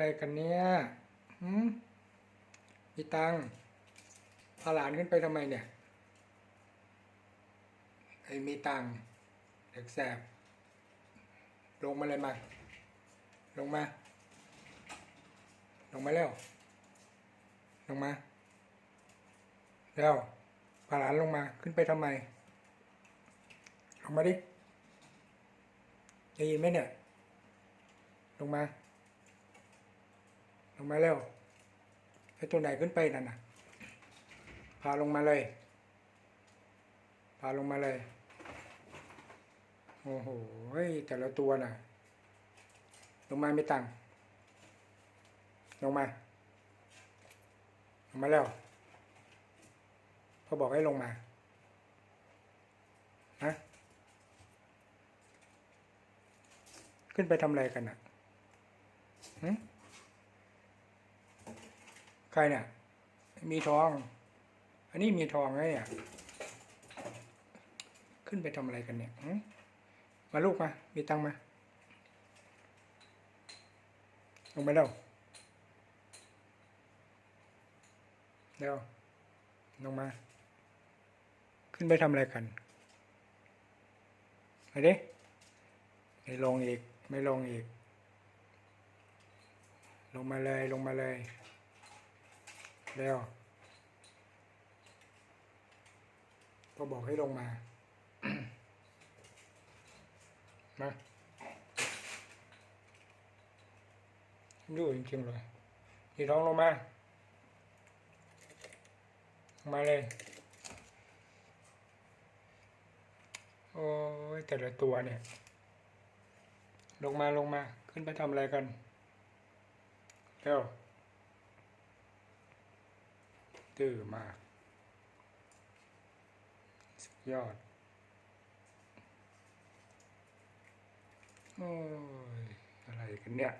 อะไรกันเนี่ยหืมมีตังพาหลานขึ้นไปทำไมเนี่ย ไอ้มีตังเด็กแสบ ลงมาเลยมา ลงมา ลงมาเร็วลงมาเร็วพาหลานลงมา ขึ้นไปทำไม ลงมาดิได้ยินไหมเนี่ย ลงมา ลงมาเร็วไอ้ตัวไหนขึ้นไปนั่นน่ะพาลงมาเลยพาลงมาเลยโอ้โหแต่ละตัวน่ะ ลงมาไม่ตังลงมาลงมาแล้วเขาบอกให้ลงมาฮะขึ้นไปทำอะไรกันน่ะหึ ใครเนี่ย มีทอง อันนี้มีทองไงเนี่ย ขึ้นไปทำอะไรกันเนี่ยมาลูกมา มีตังมา ลงไปเร็วเร็วลงมา ขึ้นไปทำอะไรกันไปดิไม่ลงอีก ไม่ลงอีก ลงมาเลย ลงมาเลย เร็วก็บอกให้ลงมา มาดูจริงๆเลยทีท้องลงมา ลงมาเลย โอ้ยแต่ละตัวเนี่ย ลงมาลงมา ขึ้นไปทำอะไรกันเร็ว ตื้อมาก สุดยอด โอ้ย อะไรกันเนี่ย